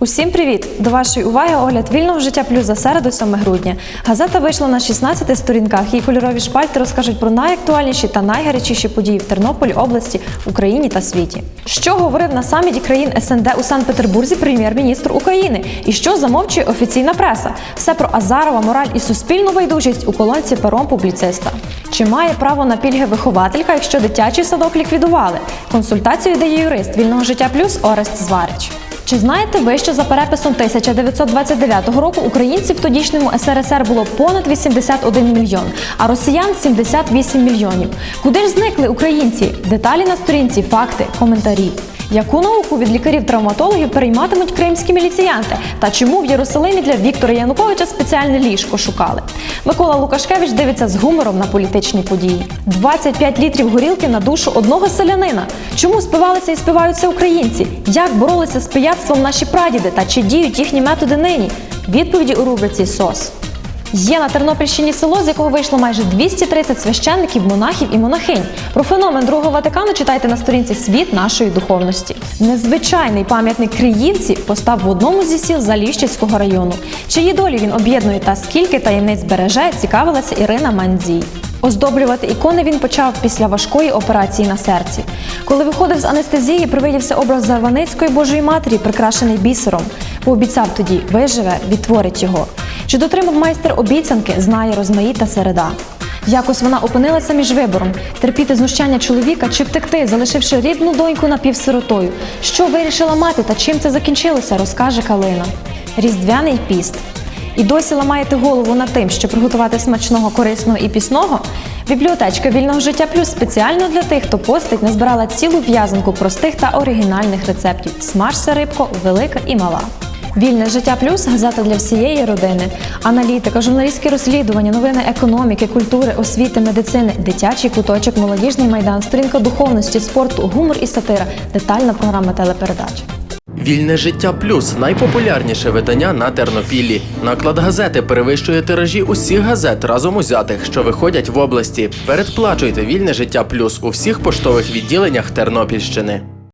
Усім привіт! До вашої уваги огляд вільного життя плюс за середу 7 грудня. Газета вийшла на 16 сторінках. Її кольорові шпальти розкажуть про найактуальніші та найгарячіші події в Тернополі, області, Україні та світі. Що говорив на саміті країн СНД у Санкт-Петербурзі прем'єр-міністр України? І що замовчує офіційна преса? Все про Азарова, мораль і суспільну байдужість у колонці пером публіциста. Чи має право на пільги вихователька, якщо дитячий садок ліквідували? Консультацію дає юрист вільного життя плюс Орест Зварич. Чи знаєте ви, що за переписом 1929 року українців в тодішньому СРСР було понад 81 мільйон, а росіян 78 мільйонів? Куди ж зникли українці? Деталі на сторінці, факти, коментарі. Яку науку від лікарів-травматологів перейматимуть кримські міліціянти? Та чому в Єрусалимі для Віктора Януковича спеціальне ліжко шукали? Микола Лукашкевич дивиться з гумором на політичні події. 25 літрів горілки на душу одного селянина. Чому спивалися і спиваються українці? Як боролися з пияцтвом наші прадіди та чи діють їхні методи нині? Відповіді у рубриці СОС. Є на Тернопільщині село, з якого вийшло майже 230 священників, монахів і монахинь. Про феномен Другого Ватикану читайте на сторінці Світ нашої духовності. Незвичайний пам'ятник Криївці постав в одному зі сіл Заліщицького району. Чиї долі він об'єднує та скільки таємниць береже, цікавилася Ірина Мандзій. Оздоблювати ікони він почав після важкої операції на серці. Коли виходив з анестезії, привидівся образ Зарваницької Божої Матері, прикрашений бісером. Пообіцяв тоді виживе, відтворить його. Чи дотримав майстер обіцянки, знає розмаїта середа. Якось вона опинилася між вибором терпіти знущання чоловіка чи втекти, залишивши рідну доньку напівсиротою. Що вирішила мати та чим це закінчилося, розкаже Калина. Різдвяний піст. І досі ламаєте голову над тим, що приготувати смачного, корисного і пісного? Бібліотечка вільного життя плюс спеціально для тих, хто постить, назбирала цілу в'язанку простих та оригінальних рецептів. Смажся рибко, велика і мала. Вільне життя плюс газета для всієї родини. Аналітика, журналістські розслідування, новини економіки, культури, освіти, медицини, дитячий куточок, молодіжний майдан, сторінка духовності, спорту, гумор і сатира, детальна програма телепередач. Вільне життя плюс найпопулярніше видання на Тернопіллі. Наклад газети перевищує тиражі усіх газет разом узятих, що виходять в області. Передплачуйте вільне життя плюс у всіх поштових відділеннях Тернопільщини.